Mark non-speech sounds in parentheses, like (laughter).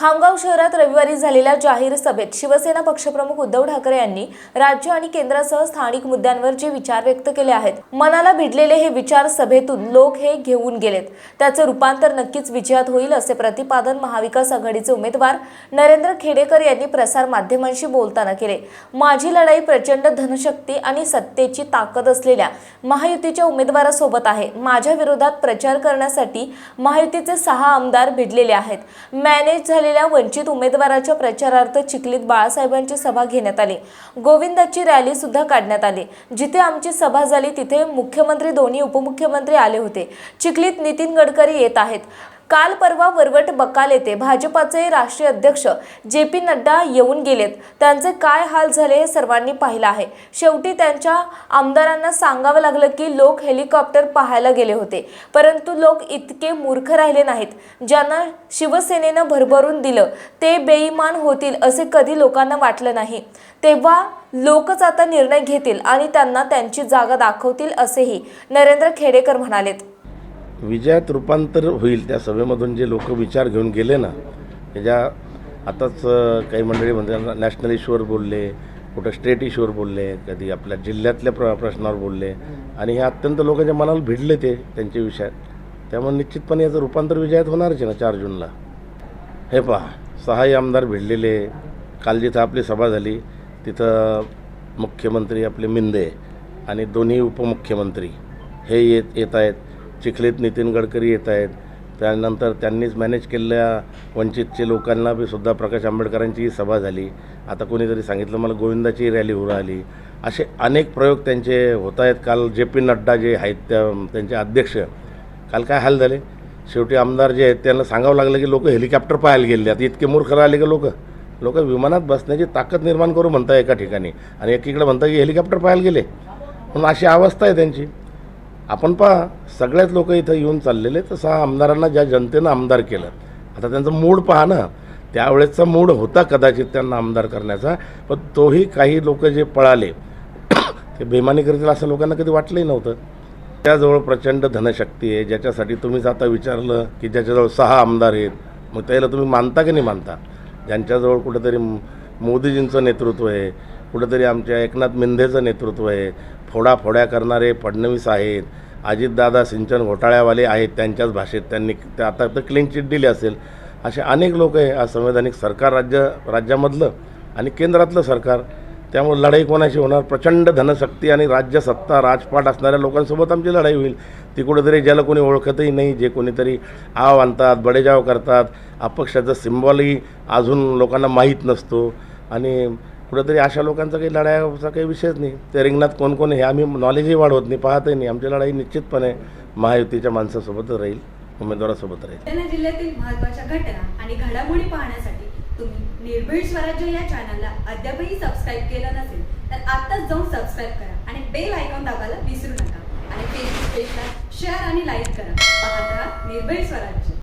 खामगाव शहरात रविवारी झालेल्या जाहीर सभेत शिवसेना पक्षप्रमुख उद्धव ठाकरे यांनी राज्य आणि केंद्रासह स्थानिक मुद्द्यांवर जे विचार व्यक्त केले आहेत मनाला भिडलेले हे विचार सभेतून लोक हे घेऊन गेलेत. त्याचं रूपांतर नक्कीच विजयात होईल असे प्रतिपादन महाविकास आघाडीचे उमेदवार नरेंद्र खेडेकर यांनी प्रसार माध्यमांशी बोलताना केले. माझी लढाई प्रचंड धनशक्ती आणि सत्तेची ताकद असलेल्या महायुतीच्या उमेदवारासोबत आहे. माझ्या विरोधात प्रचार करण्यासाठी महायुतीचे सहा आमदार भिडलेले आहेत. मॅनेज झाले झालेल्या वंचित उमेदवाराच्या प्रचारार्थ चिखलीत बाळासाहेबांची सभा घेण्यात आली. गोविंदाची रॅली सुद्धा काढण्यात आली. जिथे आमची सभा झाली तिथे मुख्यमंत्री दोन्ही उपमुख्यमंत्री आले होते. चिखलीत नितीन गडकरी येत आहेत. काल परवा वरवट बकाल येथे भाजपाचे राष्ट्रीय अध्यक्ष जे पी नड्डा येऊन गेलेत. त्यांचे काय हाल झाले हे सर्वांनी पाहिलं आहे. शेवटी त्यांच्या आमदारांना सांगावं लागलं की लोक हेलिकॉप्टर पाहायला गेले होते. परंतु लोक इतके मूर्ख राहिले नाहीत. ज्यांना शिवसेनेनं भरभरून दिलं ते बेईमान होतील असे कधी लोकांना वाटलं नाही. तेव्हा लोकच आता निर्णय घेतील आणि त्यांना त्यांची जागा दाखवतील असेही नरेंद्र खेडेकर म्हणालेत. विजयात रूपांतर होईल त्या सभेमधून जे लोक विचार घेऊन गेले ना त्याच्या आताच काही मंडळी म्हणजे नॅशनल इश्यूवर बोलले कुठं स्टेट इश्यूवर बोलले कधी आपल्या जिल्ह्यातल्या प्र प्रश्नावर बोलले आणि हे अत्यंत लोकांच्या मनाला भिडले ते त्यांचे विषय. त्यामुळे निश्चितपणे याचं रूपांतर विजयात होणारच आहे ना चार जूनला. हे पहा सहाही आमदार भिडलेले काल जिथं आपली सभा झाली तिथं मुख्यमंत्री आपले मिंदे आणि दोन्ही उपमुख्यमंत्री हे येत येत आहेत. चिखलीत नितीन गडकरी येत आहेत. त्यानंतर त्यांनीच मॅनेज केलेल्या वंचितचे लोकांना बी सुद्धा प्रकाश आंबेडकरांची सभा झाली. आता कोणीतरी सांगितलं मला गोविंदाची रॅली होऊ राहिली. असे अनेक प्रयोग त्यांचे होत आहेत. काल जे पी नड्डा जे आहेत त्या त्यांचे अध्यक्ष काल काय हाल झाले? शेवटी आमदार जे आहेत त्यांना सांगावं लागलं की लोक हेलिकॉप्टर पाहायला गेले आता इतके मूर्ख राहिले का लोक? लोक विमानात बसण्याची ताकद निर्माण करू म्हणता एका ठिकाणी आणि एकीकडे म्हणता की हेलिकॉप्टर पाहायला गेले. म्हणून अशी अवस्था आहे त्यांची. आपण पहा सगळ्याच लोक इथं येऊन चाललेले तर सहा आमदारांना ज्या जनतेनं आमदार केलं आता त्यांचा मूड पहा ना त्यावेळेसचा मूड होता कदाचित त्यांना आमदार करण्याचा पण तोही काही लोक जे पळाले (coughs) ते बेमानी करतील असं लोकांना कधी वाटलंही नव्हतं. त्याजवळ प्रचंड धनशक्ती आहे ज्याच्यासाठी तुम्हीच आता विचारलं की ज्याच्याजवळ सहा आमदार आहेत मग त्याला तुम्ही मानता की नाही मानता? ज्यांच्याजवळ कुठंतरी मोदीजींचं नेतृत्व आहे कुठंतरी आमच्या एकनाथ मिंधेचं नेतृत्व आहे फोडाफोड्या करणारे फडणवीस आहेत अजितदादा सिंचन घोटाळ्यावाले आहेत त्यांच्याच भाषेत त्यांनी त्या आता तर क्लीन चिट दिली असेल. असे अनेक लोक आहे आज संवैधानिक सरकार राज्य राज्यामधलं आणि केंद्रातलं सरकार. त्यामुळे लढाई कोणाशी होणार? प्रचंड धनशक्ती आणि राज्यसत्ता राजपाट असणाऱ्या लोकांसोबत आमची लढाई होईल. ती कुठेतरी ज्याला कोणी ओळखतही नाही जे कोणीतरी आव आणतात बडेजाव करतात अपक्षाचं सिम्बॉलही अजून लोकांना माहीत नसतो. आणि कुठेतरी अशा लोकांचा काही लढायाचा काही विषयच नाही. ते रिंगणात कोण कोण हे आम्ही नॉलेजही वाढवत नाही पाहतही नाही. आमची लढाई निश्चितपणे महायुतीच्या माणसासोबत राहील उमेदवारासोबत राहील. बुलढाणा जिल्ह्यातील महत्त्वाच्या घटना आणि घडामोडी पाहण्यासाठी तुम्ही निर्भीड स्वराज्य या चॅनलला अद्यापही सबस्क्राईब केलं नसेल तर आत्ताच जाऊन सबस्क्राईब करा आणि बेल आयकॉन दाबायला विसरू नका. आणि फेसबुक पेजला शेअर आणि लाईक करा. पाहत राहा निर्भीड स्वराज्य.